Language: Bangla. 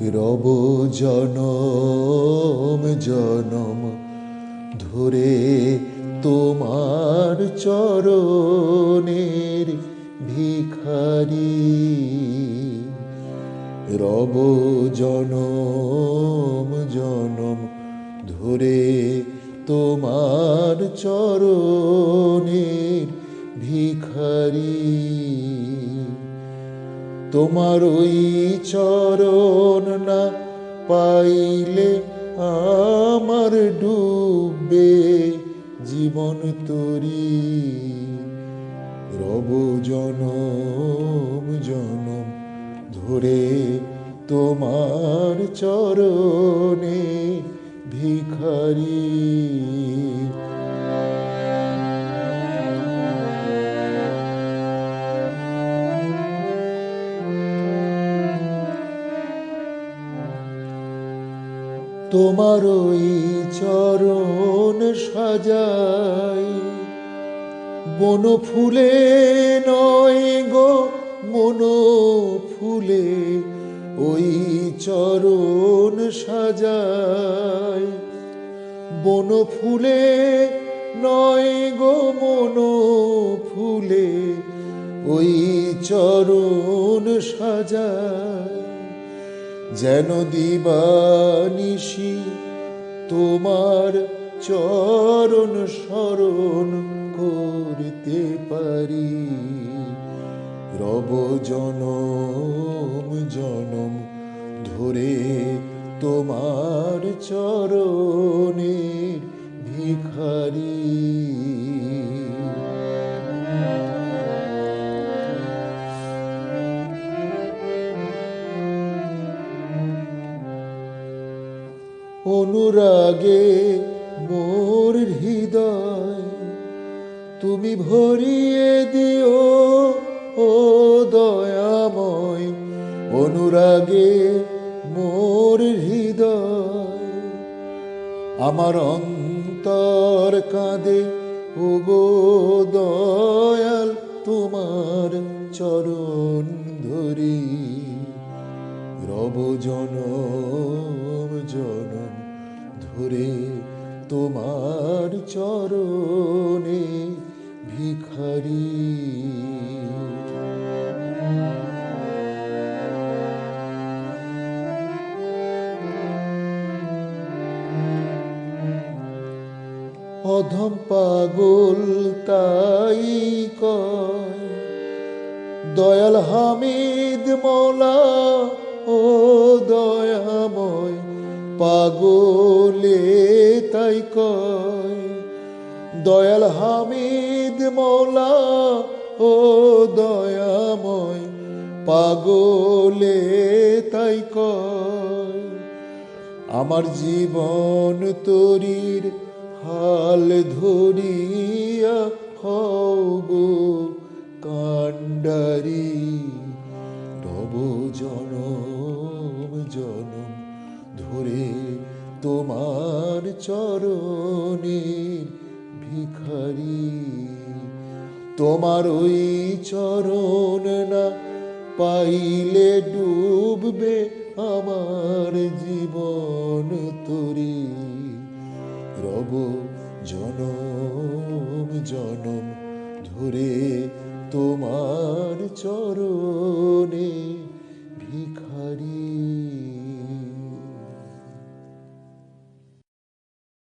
রব জনম জনম ধরে তোমার চরণের ভিখারি। রব জনম জনম ধরে তোমার চরণের ভিখারি। তোমার ওই চরণ না পাইলে আমার ডুববে জীবন তরি। রব জনম জনম ধরে তোমার চরণে ভিখারি। তোমার ওই চরণ সাজাই। বন ফুলে নয় গো, মন ফুলে ওই চরণ সাজাই। বন ফুলে নয় গো, মন ফুলে ওই চরণ সাজায় যেন দিবানিশি তোমার চরণ স্মরণ করতে পারি। রব জনম জনম ধরে তোমার চরণের ভিখারি। অনুরাগে মোর হৃদয়। তুমি ভরিয়ে দিও, ও দয়াময়, অনুরাগে মোর হৃদয়। আমার অন্তর কাঁদে, ও গো দয়াল, তোমার চরণ ধরি। রব অধম পাগল তাই কয় দয়াল হামিদ মৌলা ও দয়াময় পাগলে তাই কয়। দয়াল হামিদ মৌলা, ও দয়াময়, পাগলে তাই আমার জীবন তরির হাল ধরিয়া গো কাণ্ডারি রব জনম জনম ধরে তোমার চরণের ভিখারি, তোমার ওই চরণ না পাইলে ডুববে আমার জীবন তরি। রব জনম জনম ধরে তোমার চরণে ভিখারি।